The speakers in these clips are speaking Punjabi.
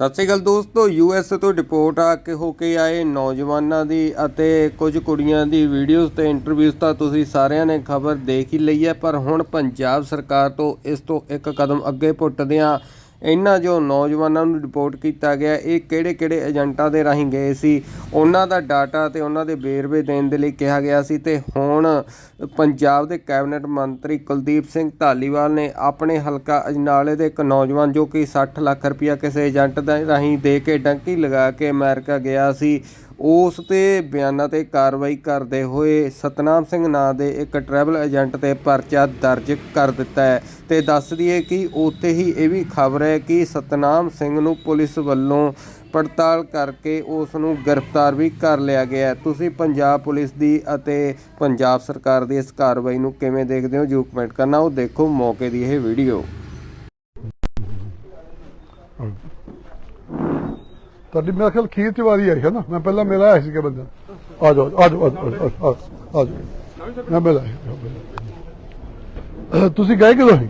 ਸਤਿ ਸ਼੍ਰੀ ਅਕਾਲ ਦੋਸਤੋ ਯੂਐਸ ਤੋਂ ਰਿਪੋਰਟ ਆ ਕੇ ਹੋ ਕੇ ਆਏ ਨੌਜਵਾਨਾਂ ਦੀ ਅਤੇ ਕੁਝ ਕੁੜੀਆਂ ਦੀ ਵੀਡੀਓਜ਼ ਤੇ ਇੰਟਰਵਿਊਜ਼ ਤਾਂ ਤੁਸੀਂ ਸਾਰਿਆਂ ਨੇ ਖਬਰ ਦੇਖ ਹੀ ਲਈ ਹੈ, ਪਰ ਹੁਣ ਪੰਜਾਬ ਸਰਕਾਰ ਤੋਂ ਇਸ ਤੋਂ ਇੱਕ ਕਦਮ ਅੱਗੇ ਪੁੱਟਦਿਆਂ ਇਹਨਾਂ ਜੋ ਨੌਜਵਾਨਾਂ ਨੂੰ ਰਿਪੋਰਟ ਕੀਤਾ ਗਿਆ, ਇਹ ਕਿਹੜੇ-ਕਿਹੜੇ ਏਜੰਟਾਂ ਦੇ ਰਾਹੀਂ ਗਏ ਸੀ? ਉਹਨਾਂ ਦਾ ਡਾਟਾ ਤੇ ਉਹਨਾਂ ਦੇ ਵੇਰਵੇ ਦੇਣ ਦੇ ਲਈ ਕਿਹਾ ਗਿਆ ਸੀ ਤੇ ਹੁਣ ਪੰਜਾਬ ਦੇ ਕੈਬਨਿਟ ਮੰਤਰੀ ਕੁਲਦੀਪ ਸਿੰਘ ਧਾਲੀਵਾਲ ਨੇ ਆਪਣੇ ਹਲਕਾ ਅਜਨਾਲੇ ਦੇ ਇੱਕ ਨੌਜਵਾਨ ਜੋ ਕਿ 60 ਲੱਖ ਰੁਪਇਆ ਕਿਸੇ ਏਜੰਟ ਦੇ ਰਾਹੀਂ ਦੇ ਕੇ ਡੰਕੀ ਲਗਾ ਕੇ ਅਮਰੀਕਾ ਗਿਆ ਸੀ। ਉਸ ਦੇ ਬਿਆਨਾਂ ਤੇ ਕਾਰਵਾਈ ਕਰਦੇ ਹੋਏ ਸਤਨਾਮ ਸਿੰਘ ਨਾਂ ਦੇ ਇੱਕ ਟਰੈਵਲ ਏਜੰਟ ਤੇ ਪਰਚਾ ਦਰਜ ਕਰ ਦਿੱਤਾ ਹੈ ਤੇ ਦੱਸ ਦਈਏ ਕਿ ਉੱਥੇ ਹੀ ਇਹ ਵੀ ਖਬਰ ਹੈ ਕਿ ਸਤਨਾਮ ਸਿੰਘ ਨੂੰ ਪੁਲਿਸ ਵੱਲੋਂ ਪੜਤਾਲ ਕਰਕੇ ਉਸ ਨੂੰ ਗ੍ਰਿਫਤਾਰ ਵੀ ਕਰ ਲਿਆ ਗਿਆ ਤੁਸੀਂ ਪੰਜਾਬ ਪੁਲਿਸ ਦੀ ਅਤੇ ਪੰਜਾਬ ਸਰਕਾਰ ਦੀ ਇਸ ਕਾਰਵਾਈ ਨੂੰ ਕਿਵੇਂ ਦੇਖਦੇ ਹੋ? ਜੋ ਕਮੈਂਟ ਕਰਨਾ, ਉਹ ਦੇਖੋ ਮੌਕੇ ਦੀ ਇਹ ਵੀਡੀਓ ਤੁਹਾਡੀ ਮੇਰਾ ਖਿਆਲ ਖੀਰ ਚ ਵਾਰੀ ਆਈ ਹੈ ਨਾ? ਮੈਂ ਪਹਿਲਾਂ ਮੇਰਾ ਆਇਆ ਸੀ ਕਿ ਬੰਦਾ ਆ ਜਾਓ ਆ ਜਾਓ ਆ ਜਾਓ, ਮੈਂ ਮਿਲਾ ਤੁਸੀਂ ਗਏ ਕਿਦੋਂ ਸੀ।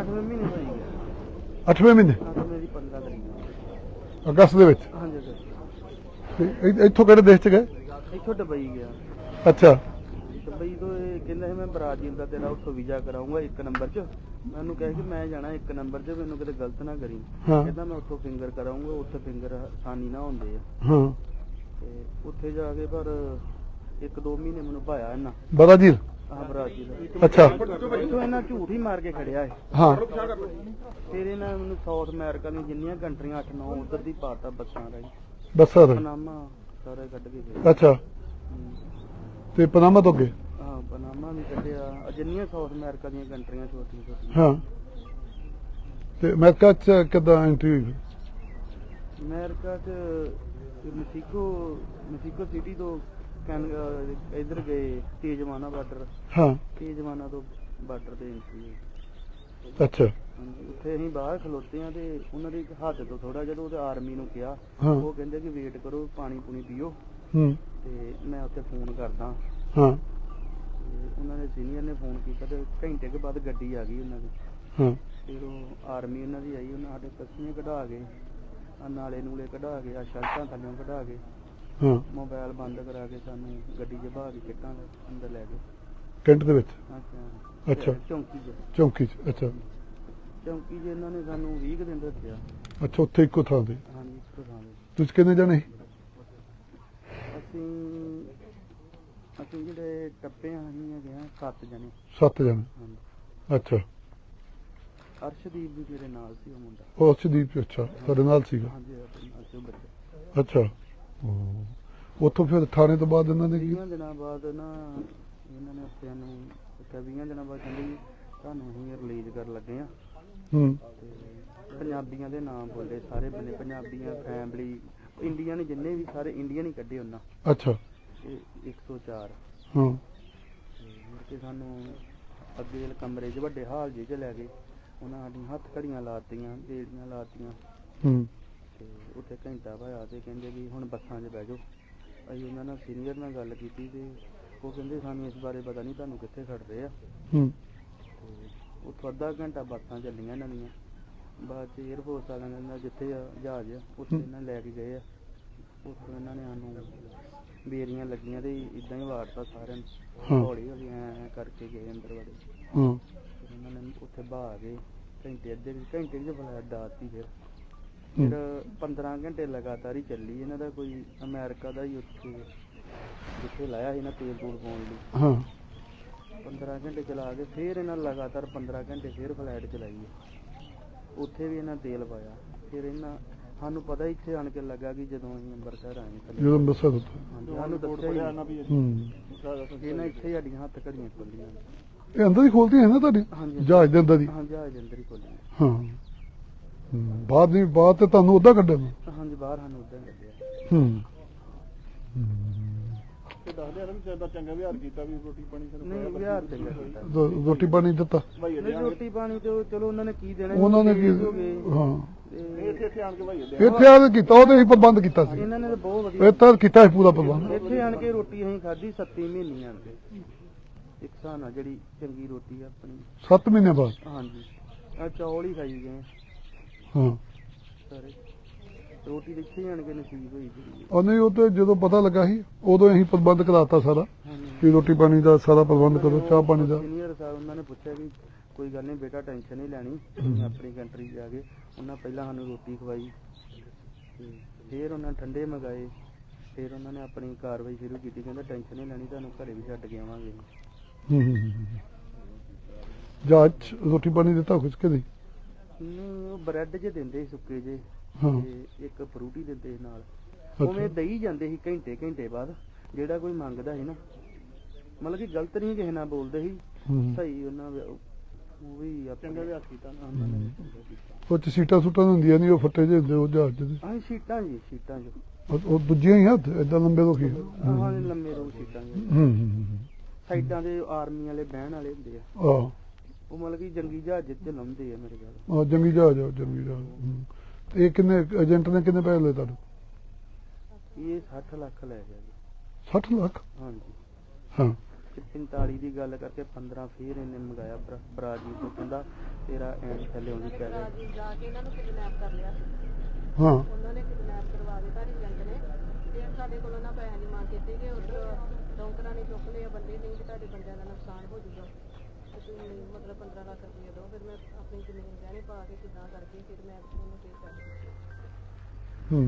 8ਵੇਂ ਮਹੀਨੇ ਹੋਈ ਗਿਆ 8ਵੇਂ ਮਹੀਨੇ। ਹਾਂ ਮੇਰੀ 15 ਤਰੀਕ ਅਗਸਤ ਦੇ ਵਿੱਚ। ਹਾਂਜੀ ਸਰ ਇੱਥੋਂ ਕਿਹੜੇ ਦੇਸ਼ ਚ ਗਏ? ਇੱਥੋਂ ਦੁਬਈ ਗਿਆ। ਅੱਛਾ। ਦੁਬਈ ਤੋਂ ਇਹ ਕਹਿੰਦਾ ਸੀ ਮੈਂ ਬ੍ਰਾਜ਼ੀਲ ਦਾ ਤੇਰਾ ਉੱਥੋਂ ਵੀਜ਼ਾ ਕਰਾਉਂਗਾ ਇੱਕ ਨੰਬਰ 'ਚ। ਮੈਨੂੰ ਕਹੇ ਕਿ ਮੈਂ ਜਾਣਾ ਇੱਕ ਨੰਬਰ 'ਚ ਮੈਨੂੰ ਕਿਤੇ ਗਲਤ ਨਾ ਕਰੀ। ਹਾਂ। ਕਹਿੰਦਾ ਮੈਂ ਉੱਥੋਂ ਫਿੰਗਰ ਕਰਾਉਂਗਾ ਉੱਥੇ ਫਿੰਗਰ ਆਸਾਨੀ ਨਾ ਹੁੰਦੇ ਆ। ਹਾਂ। ਤੇ ਉੱਥੇ ਜਾ ਕੇ ਪਰ ਇੱਕ ਦੋ ਮਹੀਨੇ ਮੈਨੂੰ ਭਾਇਆ ਇਹਨਾਂ। ਬਰਾਜ਼ੀਲ ਆਹ ਬ੍ਰਾਜ਼ੀਲ ਅੱਛਾ। ਇੱਥੋਂ ਇਹਨਾਂ ਝੂਠ ਹੀ ਮਾਰ ਕੇ ਖੜਿਆ ਹੈ ਹਾਂ। ਫਿਰ ਇਹਨਾਂ ਮੈਨੂੰ ਸਾਊਥ ਅਮਰੀਕਾ ਦੀਆਂ ਜਿੰਨੀਆਂ ਕੰਟਰੀਆਂ 8 9 ਉਧਰ ਦੀ ਪਾਤਾ ਬੱਸਾਂ ਰਾਹੀਂ। ਬੱਸਾਂ ਦੇ ਪਨਾਮਾ ਸਾਰੇ ਕੱਢ ਕੇ ਗਏ। ਅੱਛਾ। ਤੇ ਪਨਾਮਾ ਤੋਂ ਅੱਗੇ? ਵੀ ਕੱਢਿਆ। ਜਿੰਨੀਆਂ ਸਾਊਥ ਅਮਰੀਕਾ ਦੀਆਂ ਕੰਟਰੀਆਂ ਛੋਟੀਆਂ ਛੋਟੀਆਂ ਹਾਂ। ਤੇ ਅਮਰੀਕਾ ਚ ਕਿੱਦਾਂ ਐਂਟਰੀ ਹੋਈ? ਅਮਰੀਕਾ ਚ ਮੈਕਸੀਕੋ ਮੈਕਸੀਕੋ ਸਿਟੀ ਤੋਂ ਕੈਨ ਇੱਧਰ ਗਏ ਤੇਜਵਾਨਾ ਬਾਰਡਰ ਹਾਂ। ਤੇਜਵਾਨਾ ਤੋਂ ਬਾਰਡਰ ਤੇ ਐਂਟਰੀ ਹੋਈ। ਅੱਛਾ। ਉੱਥੇ ਅਸੀਂ ਬਾਹਰ ਖਲੋਤੇ ਆ ਤੇ ਉਹਨਾਂ ਦੇ ਹੱਥ ਤੋਂ ਥੋੜਾ ਜਦੋਂ ਉਹਦੇ ਆਰਮੀ ਨੂੰ ਕਿਹਾ ਉਹ ਕਹਿੰਦੇ ਕਿ ਵੇਟ ਕਰੋ ਪਾਣੀ ਪੂਣੀ ਪੀਓ। ਹੂੰ। ਤੇ ਮੈਂ ਉੱਥੇ ਫੋਨ ਕਰਦਾ। ਹਾਂ। ਉਹਨਾਂ ਦੇ ਸੀਨੀਅਰ ਨੇ ਫੋਨ ਕੀਤਾ ਤੇ ਘੰਟੇ ਕੇ ਬਾਅਦ ਗੱਡੀ ਆ ਗਈ ਉਹਨਾਂ ਦੀ। ਹਾਂ। ਫਿਰ ਉਹ ਆਰਮੀ ਉਹਨਾਂ ਦੀ ਆਈ ਉਹਨਾਂ ਸਾਡੇ ਤਸਵੀਰਾਂ ਕਢਾ ਕੇ ਆ ਨਾਲੇ ਨੂਲੇ ਕਢਾ ਕੇ ਆ ਸ਼ਰਟਾਂ ਥੱਲੇ ਕਢਾ ਕੇ ਹਾਂ। ਮੋਬਾਈਲ ਬੰਦ ਕਰਾ ਕੇ ਸਾਨੂੰ ਗੱਡੀ 'ਚ ਬਾਹਰ ਕਿੱਟਾਂ ਅੰਦਰ ਲੈ ਗਏ। ਟੈਂਟ ਦੇ ਵਿੱਚ? ਅੱਛਾ। ਅੱਛਾ। ਚੌਂਕੀ 'ਚ। ਚੌਂਕੀ ਚ ਅੱਛਾ। ਚੌਂਕੀ 'ਚ ਇਹਨਾਂ ਨੇ ਸਾਨੂੰ 20 ਕੁ ਦਿਨ ਰੱਖਿਆ। ਅੱਛਾ ਉੱਥੇ ਇੱਕੋ ਥਾਂ ਤੇ? ਹਾਂਜੀ ਇੱਕ ਥਾਂ ਤੇ। ਤੁਸੀਂ ਕਿੰਨੇ ਜਾਣੇ ਸੀ? ਅਸੀਂ ਜਿਹੜੇ ਟੱਪੇ ਆ ਅਸੀਂ ਹੈਗੇ ਆ ਸੱਤ ਜਣੇ। ਸੱਤ ਜਾਣੇ? ਹਾਂਜੀ। ਅੱਛਾ। ਅਰਸ਼ਦੀਪ ਵੀ ਮੇਰੇ ਨਾਲ ਸੀ ਉਹ ਮੁੰਡਾ। ਉਹ ਅਰਸ਼ਦੀਪ ਅੱਛਾ। ਤੁਹਾਡੇ ਨਾਲ ਸੀਗਾ? ਹਾਂਜੀ ਆਪਣੇ ਨਾਲ ਸੀ ਉਹ ਬੱਚਾ। ਅੱਛਾ। ਹੂੰ। ਉੱਥੋਂ ਫਿਰ ਥਾਣੇ ਤੋਂ ਬਾਅਦ ਇਹਨਾਂ ਨੇ ਕੀ 20 ਦਿਨਾਂ ਬਾਅਦ ਨਾ ਇਹਨਾਂ ਨੇ ਉੱਥੇ ਨੂੰ ਕਿਹਾ 20 ਦਿਨਾਂ ਬਾਅਦ ਕਹਿੰਦੇ ਵੀ ਤੁਹਾਨੂੰ ਅਸੀਂ ਰਿਲੀਜ਼ ਕਰਨ ਲੱਗੇ ਆ। ਹੂੰ। ਤੇ ਪੰਜਾਬੀਆਂ ਦੇ ਨਾਮ ਬੋਲੇ ਸਾਰੇ ਬੰਦੇ ਪੰਜਾਬੀਆਂ ਫੈਮਿਲੀ ਇੰਡੀਅਨ ਨੇ ਜਿੰਨੇ ਵੀ ਸਾਰੇ ਇੰਡੀਅਨ ਹੀ ਕੱਢੇ ਉਹਨਾਂ। ਅੱਛਾ। ਇਹ 104 ਹਾਂ। ਤੇ ਮੁੜ ਕੇ ਸਾਨੂੰ ਅੱਗੇ ਵਾਲੇ ਕਮਰੇ 'ਚ ਵੱਡੇ ਹਾਲ ਜਿਹੇ 'ਚ ਲੈ ਗਏ। ਉਹਨਾਂ ਸਾਡੀਆਂ ਹੱਥ ਘੜੀਆਂ ਲਾਤੀਆਂ ਬੇੜੀਆਂ ਲਾਤੀਆਂ। ਹੂੰ। ਤੇ ਉੱਥੇ ਘੰਟਾ ਭਾਇਆ ਤੇ ਕਹਿੰਦੇ ਵੀ ਹੁਣ ਬੱਸਾਂ 'ਚ ਬਹਿ ਜਾਓ। ਅਸੀਂ ਉਹਨਾਂ ਨਾਲ ਸੀਨੀਅਰ ਨਾਲ ਗੱਲ ਕੀਤੀ ਤੇ ਉਹ ਕਹਿੰਦੇ ਸਾਨੂੰ ਇਸ ਬਾਰੇ ਪਤਾ ਨਹੀਂ ਤੁਹਾਨੂੰ ਕਿੱਥੇ ਛੱਡਦੇ ਆ। ਹੂੰ। ਤੇ ਉੱਥੋਂ ਅੱਧਾ ਘੰਟਾ ਬੱਸਾਂ ਚੱਲੀਆਂ ਇਹਨਾਂ ਦੀਆਂ। ਬਾਅਦ ਚ 에ਅਰਫੋਰਸ ਵਾਲਿਆਂ ਨੇ ਜਿੱਥੇ ਆ ਜਹਾਜ਼ ਆ ਉੱਥੇ। ਇਹਨਾਂ ਲੈ ਕੇ ਗਏ ਆ। ਉੱਥੋਂ ਇਹਨਾਂ ਨੇ ਸਾਨੂੰ ਬੇਰੀਆਂ ਲੱਗੀਆਂ ਤੇ ਇਦਾਂ ਹੀ ਵਾਰਤਾ ਸਾਰਿਆਂ ਨੂੰ। ਹੌਲੀ ਹੌਲੀ ਐ ਕਰਕੇ ਗਏ ਅੰਦਰ ਵੜੇ ਹਾਂ। ਇਹਨਾਂ ਨੇ ਉੱਥੇ ਬਾਹ ਗਏ ਘੰਟੇ ਅੱਧੇ ਵਿੱਚ ਘੰਟੇ ਵਿੱਚ ਫਲੈਟ ਦਾਤੀ ਫਿਰ। ਫਿਰ 15 ਘੰਟੇ ਲਗਾਤਾਰ ਹੀ ਚੱਲੀ ਇਹਨਾਂ ਦਾ ਕੋਈ ਅਮਰੀਕਾ ਦਾ ਹੀ ਉੱਥੇ ਜਿੱਥੇ ਲਾਇਆ ਸੀ ਨਾ ਤੇਲ ਤੂਲ ਪਾਉਣ ਲਈ। ਹਾਂ। 15 ਘੰਟੇ ਚਲਾ ਕੇ ਫਿਰ ਇਹਨਾਂ ਲਗਾਤਾਰ 15 ਘੰਟੇ ਫਿਰ ਫਲਾਈਟ ਚਲਾਈ। ਉੱਥੇ ਵੀ ਇਹਨਾਂ ਤੇਲ ਪਾਇਆ। ਫਿਰ ਇਹਨਾਂ ਸਾਨੂੰ ਪਤਾ ਹੀ ਇੱਥੇ ਆਣ ਕੇ ਲੱਗਾ ਕਿ ਜਦੋਂ ਅਸੀਂ ਅੰਮ੍ਰਿਤਸਰ ਆਏ ਥੱਲੇ ਜਦੋਂ ਬੱਸਾਂ ਤੋਂ ਹਾਂਜੀ, ਸਾਨੂੰ ਦੱਸਿਆ ਹੀ ਨਹੀਂ। ਹੂੰ। ਇਹਨਾਂ ਇੱਥੇ ਹੀ ਸਾਡੀਆਂ ਹੱਥ ਘੜੀਆਂ ਖੋਲੀਆਂ। ਇਹ ਅੰਦਰ ਹੀ ਖੋਲਦੀਆਂ ਹੈ ਨਾ ਤੁਹਾਡੀ? ਹਾਂਜੀ ਜਹਾਜ਼ ਦੇ ਅੰਦਰ ਹੀ? ਹਾਂ ਜਹਾਜ਼ ਅੰਦਰ ਹੀ ਖੋਲੀਆਂ। ਹਾਂ। ਹੂੰ। ਬਾਹਰ ਨਹੀਂ ਬਾਹਰ ਤੇ ਤੁਹਾਨੂੰ ਉਦਾਂ ਕੱਢਿਆ ਨਾ ਹਾਂਜੀ ਬਾਹਰ ਸਾਨੂੰ ਉਦਾਂ ਕੱਢਿਆ। ਹੂੰ। ਤੇ ਦੱਸਦੇ ਆ ਨਾ ਵੀ ਚੰਗਾ ਚੰਗਾ ਵਿਹਾਰ ਕੀਤਾ ਵੀ ਰੋਟੀ ਪਾਣੀ ਸਾਨੂੰ ਨਹੀਂ ਵਿਹਾਰ ਚੰਗਾ ਕੀਤਾ। ਰੋ- ਰੋਟੀ ਪਾਣੀ ਦਿੱਤਾ। ਭਾਈ ਨਹੀਂ ਰੋਟੀ ਪਾਣੀ ਤੇ ਚਲੋ ਉਹਨਾਂ ਨੇ ਕੀ ਦੇਣਾ ਉਹਨਾਂ ਨੇ ਕੀ ਹੋ ਗਏ ਹਾਂ। ਤੇ ਇੱਥੇ ਇੱਥੇ ਆਣ ਕੇ ਭਾਈ ਅੱਡੇ ਇੱਥੇ ਆ ਕੇ ਕੀਤਾ ਉਹਦੇ ਹੀ ਪ੍ਰਬੰਧ ਕੀਤਾ ਸੀ। ਇਹਨਾਂ ਨੇ ਤਾਂ ਬਹੁਤ ਵਧੀਆ ਇਹ ਤਾਂ ਕੀਤਾ ਸੀ ਪੂਰਾ ਪ੍ਰਬੰਧ। ਇੱਥੇ ਆਣ ਕੇ ਰੋਟੀ ਅਸੀਂ ਖਾਧੀ 7 ਮਹੀਨੇ ਆਣ ਕੇ। ਇੱਕ ਹਿਸਾਬ ਨਾਲ ਜਿਹੜੀ ਚੰਗੀ ਰੋਟੀ ਆ ਆਪਣੀ। 7 ਮਹੀਨੇ ਬਾਅਦ? ਹਾਂਜੀ। ਆ ਚੌਲ ਹੀ ਖਾਈ ਗਏ। ਹਾਂ। ਸਾਰੇ। ਰੋਟੀ ਤੇ ਇੱਥੇ ਆਣ ਕੇ ਨਸੀਬ ਹੋਈ ਸੀ। ਉਹ ਨਹੀਂ ਉਹ ਤੇ ਜਦੋਂ ਪਤਾ ਲੱਗਾ ਸੀ ਉਦੋਂ ਅਸੀਂ ਪ੍ਰਬੰਧ ਕਰਾਤਾ ਸਾਰਾ ਕਿ ਰੋਟੀ ਪਾਣੀ ਦਾ ਸਾਰਾ ਪ੍ਰਬੰਧ ਕਰੋ ਚਾਹ ਪਾਣੀ ਦਾ। ਸੀਨੀਅਰ ਸਾਹਿਬ ਉਹਨਾਂ ਨੇ ਪੁੱਛਿਆ ਕਿ ਕੋਈ ਗੱਲ ਨਹੀਂ ਬੇਟਾ ਟੈਨਸ਼ਨ ਨਹੀਂ ਲੈਣੀ ਆਪਣੀ ਕੰਟਰੀ ਜਾ ਕੇ ਉਹਨਾਂ ਪਹਿਲਾਂ ਸਾਨੂੰ ਰੋਟੀ ਖਵਾਈ। ਤੇ ਫਿਰ ਉਹਨਾਂ ਠੰਡੇ ਮੰਗਾਏ ਫਿਰ ਉਹਨਾਂ ਨੇ ਆਪਣੀ ਕਾਰਵਾਈ ਸ਼ੁਰੂ ਕੀਤੀ ਕਹਿੰਦਾ ਟੈਨਸ਼ਨ ਨਹੀਂ ਲੈਣੀ ਤੁਹਾਨੂੰ ਘਰੇ ਵੀ ਛੱਡ ਕੇ ਆਵਾਂਗੇ। ਹੂੰ ਹੂੰ, ਹੂੰ, ਹੂੰ। ਜਹਾਜ਼ 'ਚ ਰੋਟੀ ਪਾਣੀ ਦਿੱਤਾ ਕੁਝ ਕਿ ਨਹੀਂ? ਨਹੀਂ ਉਹ ਬ੍ਰੈਡ ਜੇ ਦਿੰਦੇ ਸੀ ਸੁੱਕੇ ਜੇ ਹਾਂ। ਤੇ ਇੱਕ ਫਰੂਟੀ ਦਿੰਦੇ ਸੀ ਨਾਲ। ਉਵੇਂ ਦਈ ਜਾਂਦੇ ਸੀ ਘੰਟੇ ਘੰਟੇ ਬਾਅਦ ਜਿਹੜਾ ਕੋਈ ਮੰਗਦਾ ਸੀ ਨਾ। ਮਤਲਬ ਕਿ ਗਲਤ ਨਹੀਂ ਕਿਸੇ ਨਾਲ ਬੋਲਦੇ ਸੀ। ਹੂੰ। ਸਹੀ ਉਹਨਾਂ ਉਹ ਵੀ ਆਪਣੇ ਚੰਗਾ ਵਿਹਾਰ ਕੀਤਾ ਨਾ। ਉਹਨਾਂ ਨੇ। ਉਹ ਚ ਸੀਟਾਂ ਸੂਟਾਂ ਹੁੰਦੀਆਂ ਨਹੀਂ ਉਹ ਫੱਟੇ ਜਿਹੇ ਹੁੰਦੇ ਉਹ ਜਹਾਜ਼ ਦੇ ਹਾਂ ਸ਼ੀਟਾਂ ਜੀ ਸ਼ੀਟਾਂ ਜੋ। ਉਹ- ਉਹ ਦੂਜੀਆਂ ਹੀ ਆ ਇਦਾਂ ਲੰਬੇ ਲੋਕੀ ਹਾਂ ਲੰਮੇ ਰੋ ਸ਼ੀਟਾਂ ਜੋ। ਹੂੰ ਹੂੰ ਸਾਈਡਾਂ ਦੇ ਆਰਮੀ ਵਾਲੇ ਬਹਿਣ ਵਾਲੇ ਹੁੰਦੇ ਆ। ਆ ਉਹ ਮਤਲਬ ਕਿ ਜੰਗੀ ਜਹਾਜ਼ ਚ ਲਾਉਂਦੇ ਆ ਮੇਰੇ ਖਿਆਲ ਆ ਜੰਗੀ ਜਹਾਜ਼ ਆ, ਜੰਗੀ ਜਹਾਜ਼। ਹੂੰ। ਇਹ ਕਿੰਨੇ ਏਜੰਟ ਨੇ ਕਿੰਨੇ ਪੈਸੇ ਲਏ ਤੁਹਾਨੂੰ ਇਹ 60 ਲੱਖ ਲੈ ਗਿਆ ਜੀ। 60 ਲੱਖ? ਹਾਂਜੀ। ਹਾਂ। ਤੇ 45 ਦੀ ਗੱਲ ਕਰਕੇ 15 ਫੇਰ ਇਹਨੇ ਮੰਗਾਇਆ ਬਰਾ- ਬਰਾਜ਼ੀਲ ਤੋਂ ਕਹਿੰਦਾ ਤੇਰਾ ਐਂਡ ਥੱਲੇ ਆਉਂਦੀ ਪੈ ਗਿਆ ਬਰਾਜ਼ੀਲ ਜਾ ਕੇ ਇਹਨਾਂ ਨੂੰ ਕਿਡਨੈਪ ਕਰ ਲਿਆ। ਹਾਂ। ਉਹਨਾਂ ਨੇ ਕਿਡਨੈਪ ਕਰਵਾ ਦਿੱਤਾ ਏਜੰਟ ਨੇ। ਫਿਰ ਸਾਡੇ ਕੋਲੋਂ ਨਾ ਪੈਸਿਆਂ ਦੀ ਮੰਗ ਕੀਤੀ ਕਿ ਉਧਰ ਡੌਂਕਰਾਂ ਨੇ ਚੁੱਕ ਲਿਆ ਬੰਦੇ ਨਹੀਂ ਕਿ ਤੁਹਾਡੇ ਬੰਦਿਆਂ ਦਾ ਨੁਕਸਾਨ ਹੋ ਜਾਊਗਾ। ਤੇ ਤੁਸੀਂ ਮਤਲਬ 15 ਲੱਖ ਰੁਪਏ ਦਿਓ ਫਿਰ ਮੈਂ ਆਪਣੀ ਜ਼ਮੀਨ ਗਹਿਣੇ ਪਾ ਕੇ ਕਿੱਦਾਂ ਕਰਕੇ ਫਿਰ ਮੈਂ ਉਹਨੂੰ ਪੇ ਕਰ ਦਿੱਤਾ ਹੂੰ।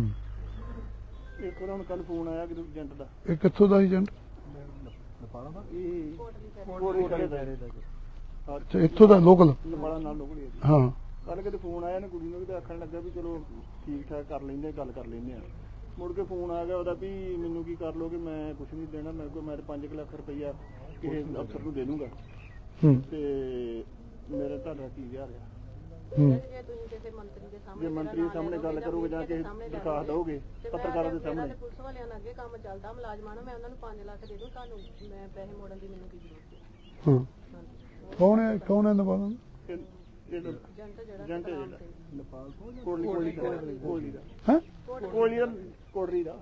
ਇੱਕ ਉਹਦਾ ਹੁਣ ਕੱਲ ਫੋਨ ਆਇਆ ਕਿ ਏਜੰਟ ਦਾ। ਇਹ ਕਿੱਥੋਂ ਦਾ ਏਜੰਟ? ਇਹ ਕੋਟਲੀ ਕਰ ਕੋਟਲੀ ਕੋਟਲੇ ਦਾ ਦਾਇਰੇ ਦਾ ਜੀ ਅੱਛਾ ਇੱਥੋਂ ਦਾ ਲੋਕਲ? ਲੰਬਾਲਾ ਨਾਲ ਲੋਕੜੀ ਹਾਂ ਕੱਲ ਕਿਤੇ ਫੋਨ ਆਇਆ ਨਾ ਕੁੜੀ ਨੂੰ ਵੀ ਤੇ ਆਖਣ ਲੱਗਾ ਵੀ ਚਲੋ ਠੀਕ ਠਾਕ ਕਰ ਲੈਂਦੇ ਗੱਲ ਕਰ ਲੈਂਦੇ ਆ। ਮੁੜ ਕੇ ਫੋਨ ਆ ਗਿਆ ਉਹਦਾ ਵੀ ਮੈਨੂੰ ਕੀ ਕਰ ਲੋਗੇ ਮੈਂ ਕੁਝ ਨਹੀਂ ਦੇਣਾ ਮੇਰੇ ਕੋਲ ਮੈਂ ਤੇ 5 ਲੱਖ ਰੁਪਈਆ ਕਿਸੇ ਅਫਸਰ ਨੂੰ ਦੇ ਦੂੰਗਾ। ਹੂੰ। ਤੇ ਮੇਰੇ ਤੁਹਾਡਾ ਕੀ ਵਿਹਾਰ ਆ? ਹੂੰ। ਜੇ ਤੁਸੀਂ ਕਿਸੇ ਮੰਤਰੀ ਦੇ ਸਾਹਮਣੇ ਜੇ ਮੰਤਰੀ ਦੇ ਸਾਹਮਣੇ ਗੱਲ ਕਰੋਗੇ ਜਾਂ ਕਿਸੇ ਦਰਖਾਸਤ ਦੋਗੇ ਪੱਤਰਕਾਰਾਂ ਦੇ ਸਾਹਮਣੇ। ਪੁਲਿਸ ਵਾਲਿਆਂ ਨਾਲ ਅੱਗੇ ਕੰਮ ਚੱਲਦਾ ਮੁਲਾਜ਼ਮਾਂ ਨੂੰ ਮੈਂ ਉਹਨਾਂ ਨੂੰ 5 ਲੱਖ ਦੇ ਦੂੰ ਤੁਹਾਨੂੰ ਮੈਂ ਪੈਸੇ ਮੋੜਨ ਦੀ ਮੈਨੂੰ ਕੀ ਜ਼ਰੂਰਤ ਹੈ? ਹਾਂ। ਕੌਣ ਹੈ ਕੌਣ ਹੈ ਨਵਾਲਾ ਇਹ ਇਹ ਏਜੰਟ ਜਿਹੜਾ ਸਤਨਾਮ ਜਿਹੜਾ। ਨੇਪਾਲ ਕੋਟਲੀ ਕੋਟਲੀ ਦਾ। ਕੋਟਲੀ ਦਾ? ਹੈ ਕੋਟਲੀ ਦਾ। ਕੋਟਲੀ ਦਾ।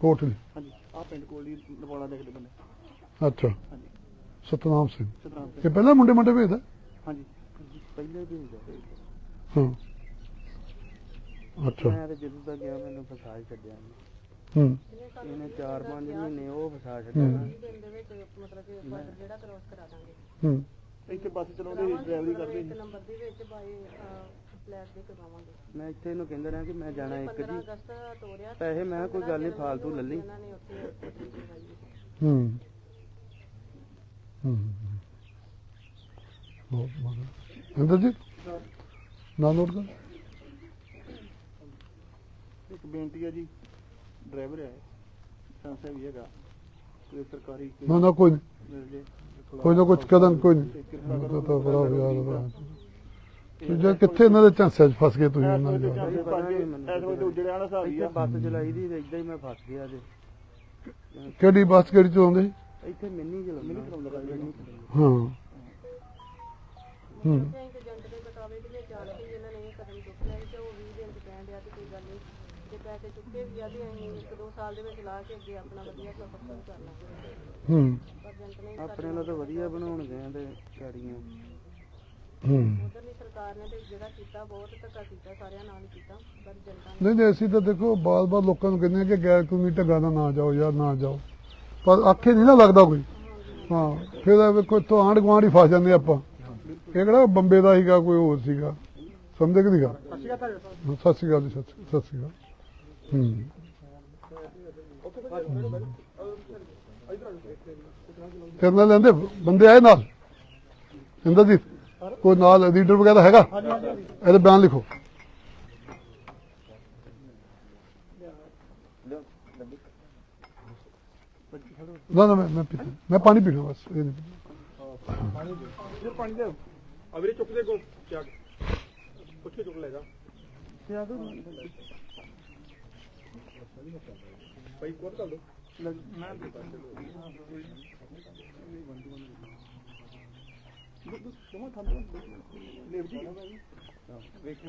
ਕੋਟਲੀ। ਹਾਂਜੀ। ਆ ਪਿੰਡ ਕੋਟਲੀ ਨਵਾਲਾ ਦੇ ਅਗਲੇ ਬੰਨੇ ਅੱਛਾ। ਹਾਂਜੀ। ਸਤਨਾਮ ਸਿੰਘ। ਇਹ ਪਹਿਲਾਂ ਮੁੰਡੇ ਮੁੰਡੇ ਭੇਜਦਾ? ਹਾਂਜੀ। ਪਹਿਲੇ ਵੀ ਹੁੰਦਾ ਹਾਂ। ਅੱਛਾ। ਮੈਂ ਜਦੋਂ ਦਾ ਗਿਆ ਮੈਨੂੰ ਫਸਾ ਹੀ ਛੱਡਿਆ ਇਹਨੇ। ਹੂੰ। ਇਹਨੇ 4-5 ਮਹੀਨੇ ਉਹ ਫਸਾ ਛੱਡਿਆ ਨਾ। ਵੀਹ ਦਿਨ ਦੇ ਵਿੱਚ ਮਤਲਬ ਕਿ ਬਾਰਡਰ ਜਿਹੜਾ ਕ੍ਰੋਸ ਕਰਾ ਦਾਂਗੇ। ਹੂੰ। ਇੱਥੇ ਬੱਸ ਚਲਾਉਂਦੇ ਡਰਾਈਵਰੀ ਕਰਦੇ ਇੱਕ ਨੰਬਰ ਦੇ ਵਿੱਚ ਬਾਈ ਫਲੈਟ ਦੇ ਕਰਵਾਵਾਂਗੇ। ਮੈਂ ਇੱਥੇ ਇਹਨੂੰ ਕਹਿੰਦਾ ਰਿਹਾ ਕਿ ਮੈਂ ਜਾਣਾ ਇੱਕ 15 ਜੀ। ਅਗਸਤ ਤੋਰਿਆ ਪੈਸੇ ਮੈਂ ਕੋਈ ਗੱਲ ਨਹੀਂ ਫਾਲਤੂ ਲੈ ਲਈ। ਇਹਨਾਂ ਨੇ ਉੱਥੇ ਕੋਠੀ ਕਰਵਾਈ ਹੂੰ। ਹੂੰ ਬਹੁਤ ਬਹੁਤ ਅੰਦਰ ਜੀ। ਨਾ ਨੋਟ ਕਰ ਇੱਕ ਬੇਨਤੀ ਹੈ ਜੀ ਡਰਾਈਵਰ ਹੈ ਸੰਸਾ ਵੀ ਹੈਗਾ ਕੋਈ ਸਰਕਾਰੀ ਕੋਈ ਨਾ ਨਾ ਕੋਈ ਨਹੀਂ ਮਿਲ ਜੇ ਕੋਈ ਨਾ ਕੁਝ ਕਦਮ ਕੋਈ ਨਹੀਂ ਤੇ ਕਿਰਪਾ ਉਹ ਕਰੋ ਤਾਂ ਬੜਾ ਯਾਰ ਬੜਾ। ਤੁਸੀਂ ਕਿੱਥੇ ਇਹਨਾਂ ਦੇ ਝਾਂਸੇ 'ਚ ਫਸ ਗਏ ਤੁਸੀਂ ਉਹਨਾਂ ਦੇ ਇਸ ਵੇਲੇ ਉਜੜਿਆ ਵਾਲਾ ਹਿਸਾਬ ਹੀ ਇੱਥੇ ਆ ਬੱਸ ਚਲਾਈ ਦੀ ਤੇ ਏਦਾਂ ਹੀ ਮੈਂ ਫਸ ਗਿਆ ਜੇ। ਕਿਹੜੀ ਬੱਸ ਕਿਹੜੀ ਚਲਾਉਂਦੇ ਸੀ? ਇੱਥੇ ਮਿੰਨੀ ਹਾਂ। ਹੂੰ। ਏਜੰਟ ਦੇ ਬਤਾਵੇ ਦੇ ਵਿੱਚ ਆ ਕੇ ਇਹਨਾਂ ਨੇ ਇਹ ਕਦਮ ਚੁੱਕ ਲਿਆ ਸੀ ਤੇ ਉਹ 20 ਦਿਨ ਚ ਕਹਿਣ ਡਿਆ ਤੇ ਕੋਈ ਗੱਲ ਨਹੀਂ। ਜੇ ਪੈਸੇ ਚੁੱਕੇ ਵੀ ਆ ਤੇ ਅਸੀਂ ਇੱਕ ਦੋ ਸਾਲ ਦੇ ਵਿੱਚ ਲਾ ਕੇ ਅੱਗੇ ਆਪਣਾ ਵਧੀਆ ਸਫਰ ਸ਼ੁਰੂ ਕਰ ਲਾਂਗੇ ਹੂੰ। ਪਰ ਏਜੰਟ ਨੇ ਆਪਣੇ ਨਾਲ ਤਾਂ ਵਧੀਆ ਬਣਾਉਣ ਗਏ ਆ ਤੇ ਗਾੜੀਆਂ ਹੂੰ। ਉਧਰਲੀ ਸਰਕਾਰ ਨੇ ਤੇ ਜਿਹੜਾ ਕੀਤਾ ਬਹੁਤ ਧੱਕਾ ਕੀਤਾ ਸਾਰਿਆਂ ਨਾਲ ਹੀ ਕੀਤਾ ਪਰ ਜਨਤਾ ਨੇ ਨਹੀਂ ਨਹੀਂ ਅਸੀਂ ਤਾਂ ਦੇਖੋ ਬਾਰ-ਬਾਰ ਲੋਕਾਂ ਨੂੰ ਕਹਿੰਦੇ ਹਾਂ ਕਿ ਗੈਰ ਕਾਨੂੰਨੀ ਢੰਗਾਂ ਨਾਲ ਨਾ ਜਾਓ ਯਾਰ ਨਾ ਜਾਓ। ਪਰ ਆਖੇ ਨਹੀਂ ਨਾ ਲੱਗਦਾ ਕੋਈ। ਹਾਂ, ਫਿਰ ਇਹ ਵੇਖੋ, ਇੱਥੋਂ ਆਂਢ ਗੁਆਂਢ ਹੀ ਫਸ ਜਾਂਦੇ ਆਪਾਂ। ਇਹ ਕਿਹੜਾ ਬੰਬੇ ਦਾ ਸੀਗਾ, ਕੋਈ ਹੋਰ ਸੀਗਾ। ਸਮਝੇ ਕਿ ਨਹੀਂ ਗਾ ਸਤਿ ਸ਼੍ਰੀ ਅਕਾਲ ਜੀ ਸਤਿ ਸ਼੍ਰੀ- ਅਕਾਲ। ਹੂੰ। ਤੇਰੇ ਨਾਲ ਲੈਂਦੇ, ਬੰਦੇ ਆਏ ਨਾਲ? ਇੰਦਰਜੀਤ, ਕੋਈ ਨਾਲ ਲੀਡਰ ਵਗੈਰਾ ਹੈਗਾ? ਇਹਦੇ ਬਿਆਨ ਲਿਖੋ। ਨਾ ਨਾ ਮੈਂ ਮੈਂ ਪੀਤਾ। ਮੈਂ ਪਾਣੀ ਪੀਣਾ ਬਸ ਇਹ ਨਹੀਂ ਪੀਣਾ। ਇਹ ਪਾਣੀ ਦੇ ਅਵਰੇ ਚੁੱਕ ਦੇ ਕੋਲ ਚੱਕ ਪੁੱਛੇ ਚੁੱਕ ਲੈਗਾ। ਭਾਈ ਕੋਟ ਕਰ ਦੋ। ਮੈਂ ਜਮਾ ਥੰਦ ਲੇਵ ਜੀ ਵੇਖੋ